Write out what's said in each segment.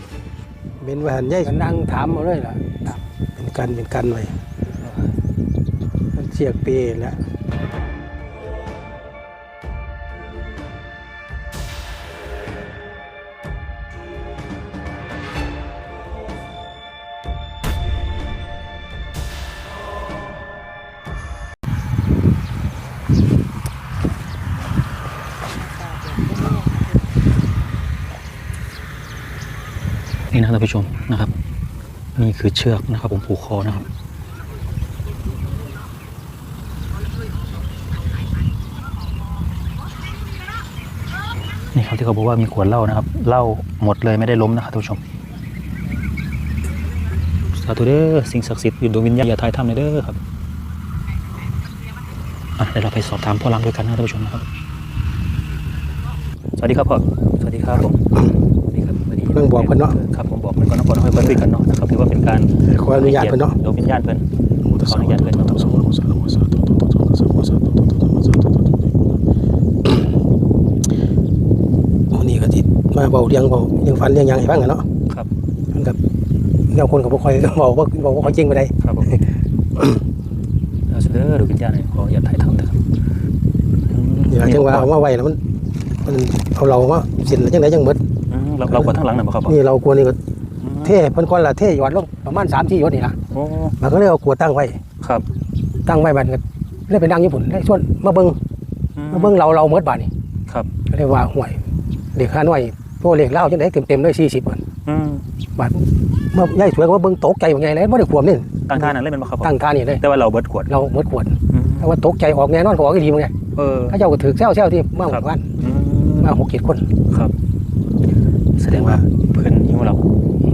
ยเป็นว่าหันใหญ่ก็นั่งถามมาเลยล่ะเป็นกันเป็นกันไว้มันเสียกเปรแล้ว นะท่านผู้ชมนะครับ นี่คือเชือกนะครับ ผมผูกคอนะครับ นี่ครับที่เขาบอกว่ามีขวดเหล้านะครับเหล้าหมดเลยไม่ได้ล้มนะครับท่านผู้ชมสาธุเด้อสิ่งศักดิ์สิทธิ์อยู่ดวงวิญญาณอย่าทายทำเลยเด้อครับอะเดี๋ยวเราไปสอบถามพ่อรังด้วยกันนะท่านผู้ชมนะครับ สวัสดีครับพ่อสวัสดีครับผม พิ่งบอกเพิ่นเนาะครับผมบอกเพิ่นก่อนเนาะก่อนให้เพิ่นคุยกันเนาะนะครับถือว่าเป็นการขออนุญาตเพิ่นเนาะดวงวิญญาณเพิ่นขออนุญาตเพิ่นเนาะวันนี้ก็สิมาเบาเรียงเบาเรียงฟันเรียงหยังให้ฟังกันเนาะครับมันกับแนวคนกับบ่ค่อยเว้าบ่บ่บ่ค่อยจริงไปได้ครับผมเอาเสนอดวงวิญญาณให้ขออย่าถ่ายทำนะครับอืมนี่ล่ะจังว่าเอามาไว้แล้วมันมันเอาเรามาเส้นแล้วจังไดจังหมดอืม เราเรากดทั้งหลังน่ะบ่ครับพ่อนี่เรากลัวนี่ก็อืมเทเพิ่นก่อนละเทหยอดลงประมาณ3 4หยดนี่ล่ะโอ้มันก็เลยเอาขวดตั้งไว้ครับ ตั้งไว้บัดก็เลยไปนั่งญี่ปุ่นได้ชวนมาเบิ่งอืมาเบิ่งเราเราหมดบาดนี่ครับก็เลยว่าห่วยเด็กข้าน้อยพวกเล็กเล่าจังไดเต็มๆเลย40บาทอืมบาทเมื่อยายสวยก็ว่าเบิ่งตกใจว่าไงเลยบ่ได้ขวมนี่ตั้งท่านั้นเล่นเป็นบ่ครับพ่อตั้งท่านี่เลยแต่ว่าเราเบิดขวดเราหมดขวดอืมแต่ว่าตกใจออกแน่นอนก็ออกอีหลีมั้งไงเออเขาเจ้าก็ถือแซวๆที่มาหครัมู่บบ้านอืมมา6 7คนครับแส ดงว่าเพิ่นหิวเรา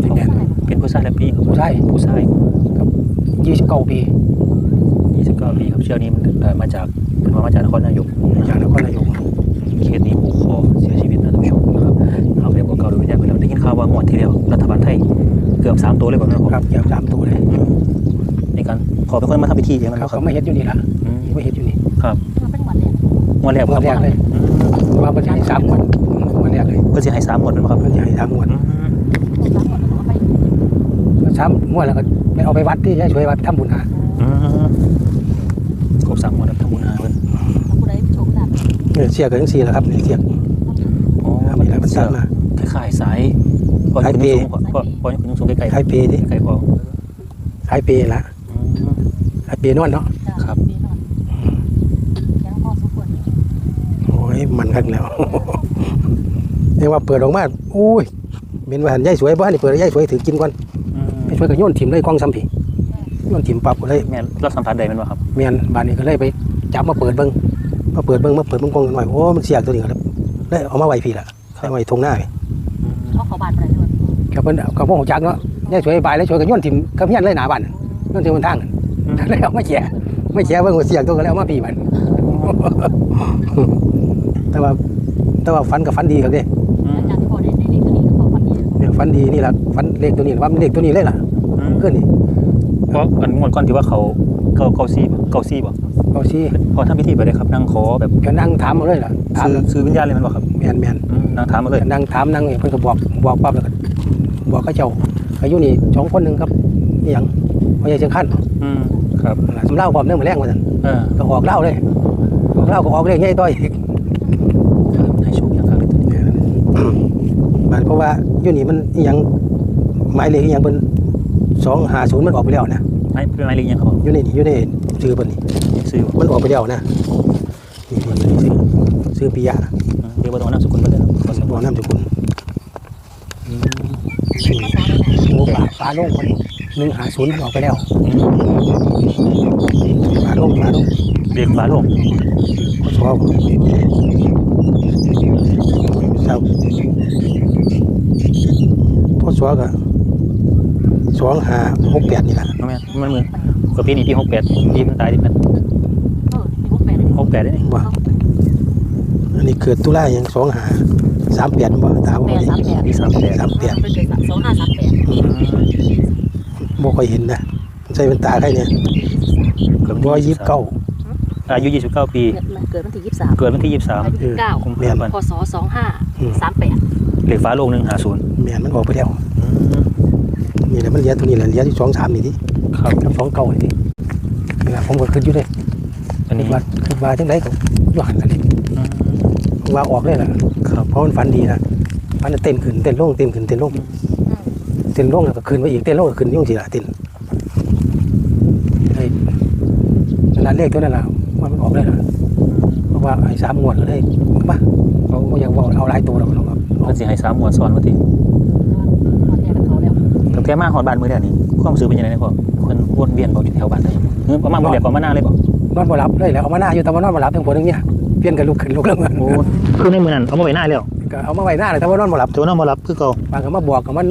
เป็นแม่นเป็นผู้ชายและปีครับผู้ชายผู้ชาย29ปี29ปีครับเชือกนี้มันเอ่อมาจากเป็นมาจากนครนายกจากนครนายกเคสนี้ผูกคอเสียชีวิตนะท่านผู้ชมนะครับเอาเรียกว่าเก่าโดยวิญญาณไปแล้วได้ยินข่าวว่างวดที่แล้วรัฐบาลไทยเกือบสามตัวเลยแบบนั้นผมครับเหยียบสามตัวเลยในการขอเป็นคนมาทำพิธีใช่ไหมเขาครับเขาไม่เฮ็ดอยู่นี่ล่ะอืมไม่เฮ็ดอยู่นี่ครับมันเป็นหวัดแดงงวดแรกงวดแรกเลยอืมว่าเพิ่นสิให้3งวดงวดแรกเลยเพื่อจะให้สามงวดนะครับเพิ่นสิให้3งวดอืมสามหมดแล้วไปสามงวดแล้วก็ไปเอาไปวัดที่ยายสวยวัดทำบุญหาอืมครบสามงวดแล้วทำบุญหาเพิ่นผู้ใดโชคลาภเนี่ยเสียกกันจังซี่ล่ะครับเนี่ยเสียกอ๋อครับมันนี่แหละมันเสืสาอกมา คล้ายๆสายพอสายคุณเป สูงพอพอคุณสูงใกล้ๆสายเปดิใกล้พอสายเปละอืม สายเปนวดเนาะจ้าครับปีนอนยังพอสมควรโอ้ยมันคักแล้ว เรียกว่าเปิดออกมาโอ้ยเป็นว่าหันยายสวยบ้านนี่เปิดยายสวยถือกินก่อนอืมยายสวยก็โยนถิ่มเลยกล้องซ้ำผีโยนถิ่มปรับก็เลยแม่รับสัมผัสใดแมันบ่ครับเมียนบ้านนี้ก็เลยไปจับมาเปิดเบิ้งมาเปิดเบิ้งมาเปิดเบิ้งกล้องหน่อยโอ้มันเสียกตัวนี้ก็เลยเลยเอามาไว้พี่ละเอาไว้ทงหน้าพี่เขาขอบาดไปเลยด้วยกับเพิ่นกับพวกหัวจักเนาะยายสวยบายแล้วสวยก็โยนถิ่มกับเฮียนเลยหน้าบ้านโยนถิ่มบนทางอืมเลยเอามาแฉะไม่แฉะเบิ้งว่าเสียกตัวก็เลยเอามาพี่มันแต่ว่าแต่ว่าฟันกับฟันดีครับเด้อืม อาจารย์ที่บอกในในนี้ตัวนี้เขาฟันดีเนี่ยฟันดีนี่แหละฟันเลขตัวนี้ว่ามันเลขตัวนี้เลยล่ะอืมขึ้นนี่เพราะอันงวดก่อนที่ว่าเขาเกาเกาซีบ่เกาซีบ่เอาชี้พอทำพิธีไปเลยครับนั่งขอแบบก็นั่งถามมาเลยล่ะถามซื้อซื้อวิญญาณเลยแมันบ่ครับแมนแมนอืมนั่งถามมาเลยนั่งถามนั่งเพิ่นก็บอกบอกปั๊บแล้วก็บอกเขาเจ้าอายุนี่สองคนหนึ่งครับนี่หยังพ่อใหญ่เชียงคันอืมครับสำเล่าความเรื่องมาแรงมาสั่นเออก็ออกเล่าเลยออกเล่าก็ออกเลขง่ายต้อยอีก ให้โชคอย่างครับเลยตัวนี้ มันเพราะว่าอยู่นี่มันอิหยังหมายเลขอิหยังเป็นสองหาศูนย์มันออกไปแล้วนะไม่เป็นไรเลยยังครับผมอยู่ในนี่อยู่ในชื่อเพิ่นนี่ซื้อบ่มันออกไปแล้วนะนี่นี่นี่ชื่อชื่อปิยะอืมเดี๋ยวบ่ต้องนามสกุลเพิ่นเด้อครับขอสบกุอลกน้ำสกุลอืมโอ้ป่าป่าโล่งคนหนึ่งหาศูนย์ออกไปแล้วอืมป่าโล่งป่าโล่งเรียกฟ้าโลงเขาชอบ เศร้าพ่อสวก็สองหาหกแปดนี่แหละน้องแม่นมันมือกว่าปีนี้ปี68ปีมันตายดิมันเออที่พวกแปดเลย68ได้นี่ว่าอันนี้เกิดตุลาอย่างสองหาสามแปดบ่ตาบ่แปดดีสามแปดปี38สามแปดเป็นเกิดสองห้าสามแปดอืมบ่ค่อยเห็นนะใส่เป็นตาใครเนี่ยเกือบร้อยยี่สิบเก้า อายุ 29 ปี เกิดวันที่ยี่สิบสามเกิดวันที่ อายุยี่สิบเก้า23กุมแม่ภานพันธ์ พศสองห้าอืมสามแปดเลขฟ้าโลกหนึ่งหาศูนย์แม่นมันออกไปแล้วนี่แหละมันเหลือตัวนี้แหละเหลือที่สองสามนี่ที่ครับกับสองเก่านี่ที่นี่ล่ะผมก็ขึ้นอยู่เลยอันคินี้ดว่าคิดว่าจังไดก็อยู่หันกันนี่อืมว่าออกเลยล่ะครับเพราะมันฝันดีนะฝันเต้นขึ้นเต้นลงเต้นขึ้นเต้นลงเต้นลงแล้วก็ขึ้นไปอีกเต้นลงก็ขึ้นยุ่งสิล่ะเต้นไอ้นั่นล่ะเลขตัวนั้นล่ะว่ามัน ออกเลยล่ะเพราะว่าไอ้สามงวดก็ได้ป่ะเขาบ่อยากว่าเอาหลายตัวหรอกครับมันสิให้สามหมวดซ้อนมาทีตอนแรกเขาแล้วตั้งแต่มาหอดบ้านมือเดียวนี้ความรู้สึกเป็นยังไงเนี่ยพ่อคนวนเวียนบอกอยู่แถวบ้านได้เออประมาณมือเดียวประมาณหน้าเลยบอกนอนบ่หลับเลยแหล้วเอามาหน้าอยู่แต่ว่านอนบ่หลับทั้งผัวทั้งเมียเปลี่ยนกันลุกขึ้นลุกลงกันโอ้คือในมือนั้นเอามาไว้หน้าแล้วก็เอามาไว้หน้าเลยแต่ว่านอนบ่หลับ ตัวน้องมารับคือเก่าบางก็มาบอกก็มัน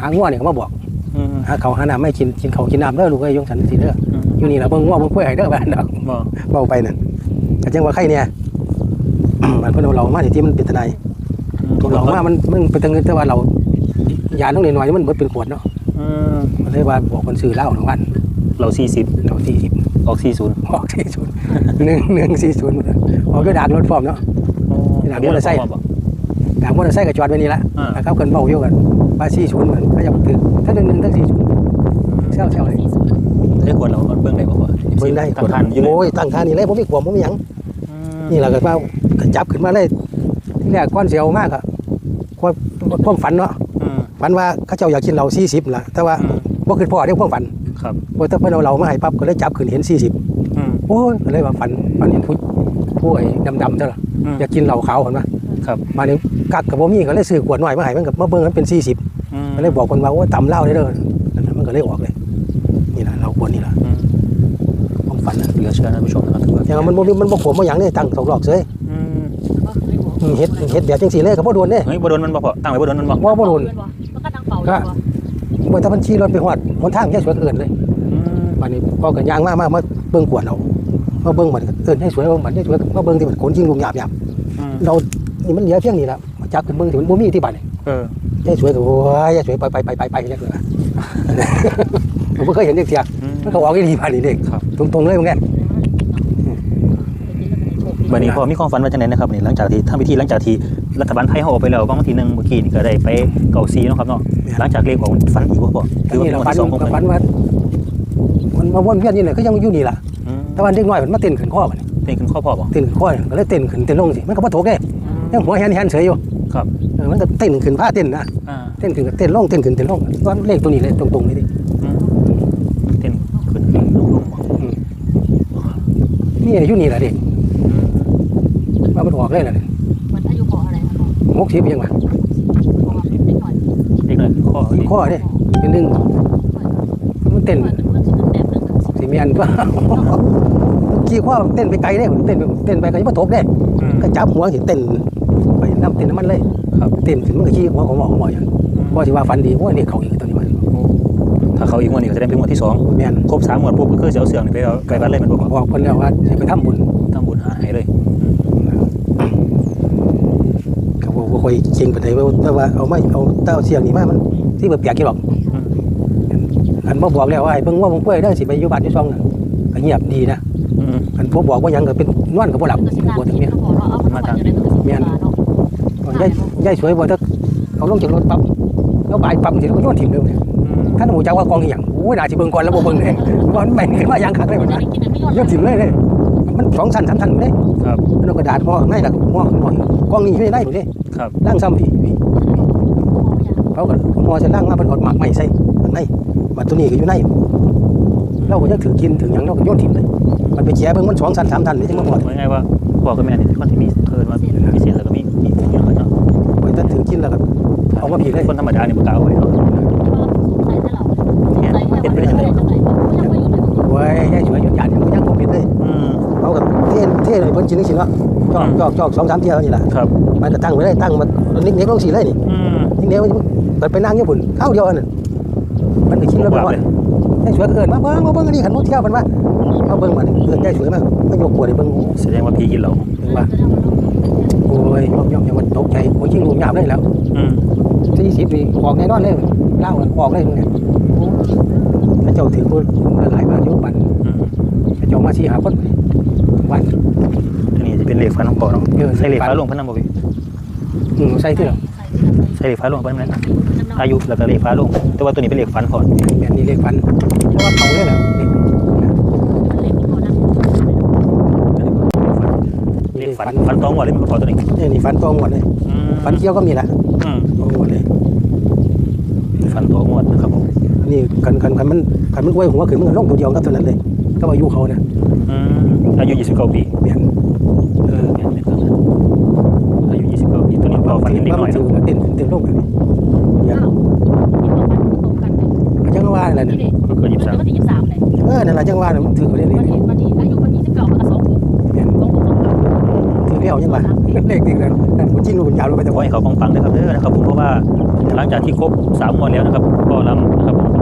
หางัวเนี่ยก็มาบอกอืม หาเขาวหาน้ำไม่กินกินเขาวกินน้ำเด้อลูกเอ้ยยงสันสิเด้อ อืมอยู่นี่ล่ะเบิ่งงัวเบิ่งกล้วยให้เด้อบ้านดอกบอกเว้าไปนั่นก็จังว่าใครเนี่ยมันเพิ่นเอาเรามาที่ที่มันเป็นตะไนตัวเรามามันมันเป็นตังเงินแต่ว่าเรายาต้องน้อยๆมันเบิดเป็นขวดเนาะอืมมันเลยว่าบอกคนซื้อเหล้าทั้งวันเราสี่สิบเรา40ออกสี่ศูนย์ออก40 1140ออกด้วยดากรถพร้อมเนาะหลังมอเตอร์ไซค์ดากมอเตอร์ไซค์ก็จอดไว้นี่ละอ่าแล้วเขาเกินเว้าอยู่กันว่า40เหมือนเขาจะถือทั้ง1ทั้ง40เซลๆเลยสี่ศูนย์ ใช้ขวดเราเบิ่งได้บ่พ่อเบิ่งได้ตั้งทันอยู่เลยโอ้ยตั้งทานนี่เลยผมมีขวมผมมีหยังอืมนี่แหละก็ว่าก็จับขึ้นมาเลยที่แรกก้อนเสียวมากอะความความฝันเนาะอืมฝันว่าเขาเจ้าอยากกินเรา40ล่ะแต่ว่าอืมบ่คือพ่อเด้ความฝันครับบ่แต่เพิ่นเอาเรามาให้ปั๊บก็เลยจับขึ้นเห็นอืม40โอ้ยก็เลยว่าฝันฝันเห็นผู้ผู้ไอ้ดำๆเท่าล่ะอืมอยากกินเหล้าขาวเห็นปะครับมานี่กักก็บ่มีก็เลยซื้อขวดน้อยมาให้มันก็มาเบิ่งมันเป็น40อืมก็เลยบอกเพิ่นว่าโอ้ยตำเหล้าได้เด้อนั่นน่ะมันก็เลยออกเลย นี่ล่ะเราขวดนี่ล่ะอืมความฝันน่ะเหลือเชื่อนะผู้ชมนะครับถือว่าแต่ว่ามันบ่มีมันบ่ขวมบ่หยังเด้ตั้งสองรอบเฉยอืมแล้วก็เลยบอกอืมเฮ็ดเฮ็ดแบบจังซี่เลยก็บ่โดนเด้เฮ้ยบ่โดนมันบ่พอตั้งไว้บ่โดนมันบ่ว่าบ่โดนมันก็นั่งเป่าอยู่บ่บ่ถ้ามันขี่รถไปฮอดหนทางแค่สวยก็เอิ้นเลยอืมบัดนี้พอกันยางมามามาเบิ่งขวดเรามาเบิ่งบัดนี้เอิ้นให้สวยเบิ่งบัดให้สวยมาเบิ่งที่มันขนจริงลุงหยาบอืมๆเรานี่มันเหลือเพียงนี้ล่ะมาจับขึ้นเบิ่งที่มันบ่มีที่บัดนี่เออให้สวยก็โอ้ยให้สวยไปไปไปไปไปจังเลย ผมบ่เคยเห็นเด็กเที่ยอืมมันก็ออกอีหลีบัดนี้เด็กครับตรงๆเลยมึงแน่บัดนี้พอมีความฝันว่าจังไดนะครับนี่หลังจากที่ทำพิธีหลังจากที่รัฐบาลไทยเฮาออกไปแล้วบางทีหนึงเมื่อกี้นี่ก็ได้ไปเก่าซีเนาะครับเนาะหลังจากเลขออกฝันอีกบ่พ่อหอัรืนอว่านี้เป็นล่ะวันฝันที่2ของก็เพิ่นฝันว่ามันมาวนเวียนนี่แหละก็ยังอยู่นี่ล่ะอืมแต่ว่าเด็กน้อยมันมาเต้นขึ้นคอบัดนี้เป็นขึ้นข้อพ่อบ่เต้นขึ้นคอก็เลยเต้นขึ้นเต้นลงสิมันก็บ่ตกเด้ยังหัวแหนๆเฉยอยู่ครับเออมันก็เต้นขึ้นผ้าเต้นนะอ่าเต้นขึ้นก็เต้นลงเต้นขึ้นเต้นลงว่าเลขตัวนี้เลยตรงๆนี่ดิ อืมเต้นขึ้นขึ้นลงลงบ่ นี่อยู่นี่แหละเด็กอืมว่ามันออกเลยล่ะมันอายุพออะไรนะหกสิบยังไงพอเล็กหน่อยเด็กน้อยขึ้นข้อนี่ข้อเนี่ยเป็นหนึ่งมันเต้นมันมันสิเป็นแบบนึงสีเมียนก็กี่ข้อเต้นไปไกลเลยเต้นไปเต้นไปก็ยังไม่ตกเลยอืมก็จับหัวสิเต้นไปน้ำเต้นน้ำมันเลยครับเต้นถึงมันก็ขี้หัวของหมอของหมออย่างพอสิว่าฟันดีว่านี่เขาอีกตัวนี้มันถ้า เขาอีกงวดนี้ก็จะได้เป็นงวดที่สองเมียนครบสามงวดปุ๊บก็คือจะเอาเสื่องนี่ไปเอาไปวัดเลยมันบอกบอกคนแล้วว่าจะไปทำบุญทำบุญหาให้เลยเขาบอกว่าคอยเก่งไปไหนแต่ว่าเอาไม่เอาเต้าเสียงนี่มามันที่แบบเปียกกี่หรอกอันบ่บอกแล้วว่าไอ้เบิ่งว่ามึงกล้วยเด้อสิไปอยู่บ้านอยู่ช่องน่ะก็เงียบดีนะอืมอันผมบอกว่าหยังก็เป็นนอนก็บ่หลับก็สิปวดถึงเมียพอเราเอามาทำอย่างไรก็สิมาเนาะยายยายสวยบ่ถ้าเอาลงจากรถปั๊บแล้วบายปั๊บสิก็โยนถิ่มเลยเนี่ยอืม ท่านหูจักว่ากองอีหยังโอ้ยน่าสิเบิ่งก่อนแล้วบ่เบิ่งเลยว่ามันแม่นเห็นว่าหยังคักเลยมันจะว่าได้กินอันนี้โยนถิ่มเลยเลยมันสองชั้นสามชั้นเลยครับมันเอากระดาษห่อข้างในแล้วก็ห่อข้างนอกอีกกองนี้อยู่ในในอยู่นี่ครับล่างซ้ำพี่พี่เขาก็ห่อใส่ล่างมาเป็นอดหมากใหม่ใส่ข้างในบัดตัวนี้ก็อยู่ในเราก็ยังถือกินถึงหยังเราก็โยนถิ่มเลยมันไปแฉเบิ่งมันสองชั้นสามชั้นนี่จังมาหมดว่าไงว่าพ่อกับแม่นี่คนที่มีเคินว่ามีเสียแล้วก็มีมีมีเงินเนาะโอ้ยถ้าถือกินแล้วก็เอามาผีเลยคนธรรมดานี่บ่กล้าเอาไว้เนาะ โอ้ยยายสวยหยุดหยาดยังบ่ยังบ่ปิดเลยอืมเขากับเทศเทศเลยเพิ่นกินนี่สิเนาะจอกจอกจอกสองสามเที่ยวนี่แหละครับมันก็ตั้งไว้ได้ตั้งมานิกเน็กลงสีเลยนี่อืมนิกเน็กมันไปนั่งญี่ปุ่นเท่าเดียวอันนั้นมันก็คิดแล้วไปก่อนยายสวยเกินมาเบิ่งมาเบิ่งอันนี้ขันมุดเที่ยวมันว่ามาเบิ่งมันเกินยายสวยมากมายกขวดให้เบิ่งแสดงว่าพี่กินเหล้าถึงว่าโอ้ยยอมยอมยังมันตกใจโอ้ยยิงลูกหยาบเลยแล้วอืมสี่สิบนี่ออกแน่นอนเลยเล่าออกเลยมึงเนี่ย พระเจ้าถือคนหลายบาทยุบันอืมพระเจ้ามาสี่หาคนวันอันนี้จะเป็นเลขฟ้าน้องพ่อเนาะเออใส่เลขฟ้าลงพนันบ่พี่อืมใส่ที่หรอใช่เลขฟ้าโลงเป็นไหมนะอายุแล้วก็เลขฟ้าโลงแต่ว่าตัวนี้เป็นเลขฝันก่อนแม่นนี่เลขฝันเพราะว่าเขาเลยนะเลขเลขฝันฝันตองว่าเลยมันมาขอตัวนี้เนี่ยนี่ฝันตรงหมดเลยอืมฝันเกี่ยวก็มีละอืมตรงหมดเลยฝันตัวงวด นะครับผมนี่กันกันกันมันกันมันไว้หัวขึ้นมันก็ลงตัวเดียวกับตัวนั้นเลยก็อายุเขานะอืมอายุ29ปีแม่นเออแม่นๆครับอายุ29ปีตัวนี้พอฝันเห็นเด็กน้อยถืเนาะอเต้นขึ้นเต้นลงแบบนี้อย่างจังว่าอะไรเนี่ยก็เกิด23วันที่ยี่สิบสามเลยเออนั่นแหละจังว่าน่ะมันถือเขาเรียกวันนี่ที่วันที่อายุวันที่สิบเก้ามันก็สองหกแม่นสองหกสองเก้าถือเลี้ยวยังว่าเลขติดกันนั่นผู้จริงผู้ยาวลงไปแต่ขอว่าให้เขาปังๆนะครับเด้อนะครับผมเพราะว่า หลังจากที่ครบสามวันแล้วนะครับก็ลำนะครับผม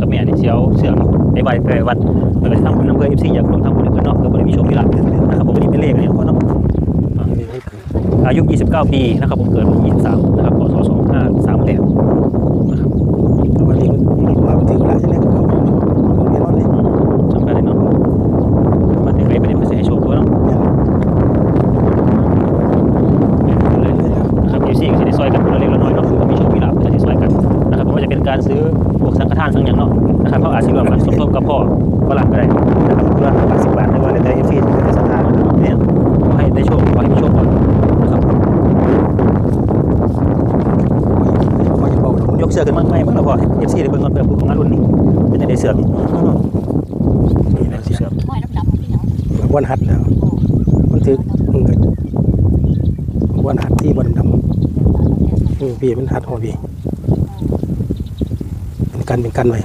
กับแม่เนี่ยเชียวเสื่อมไปไหว้ไปวัดแล้วก็ทำบุญนำเพื่อฟซีอยากร่วมทำบุญกับเนาะเพื่อบ่ได้มีโชคมีลาภนะครับผมวันนี้เป็นเลขอันนี้เนาะอายุ 29 ปีนะครับผมเกิดวันที่23นะครับพศ2538นะครับ ซื้อพวกสังฆทานสังอย่างเนาะนะครับเขาอาจจะรวมกันสมทบกับพ่อก็หลังก็ได้นะครับเพื่อหลักสิบบาทในวันแต่ FC จะได้สังฆทานเนี่ยขอให้ได้โชคขอให้มีโชคก่อนนะครับเขาจะบอกยกเสื้อขึ้นมาใหม่เมื่อเราพอ FC ได้เบิ่งก่อนเปิดของงานรุ่นนี้เป็นจังได๋เสื้อนี่นี่นะเสื้อห้อยน้ำดำที่เหนียววันหัดแล้วมันถือมันก็วันหัดที่วันดำอืมพี่มันหัดหัวพี่เป็น กันเป็นกันไว้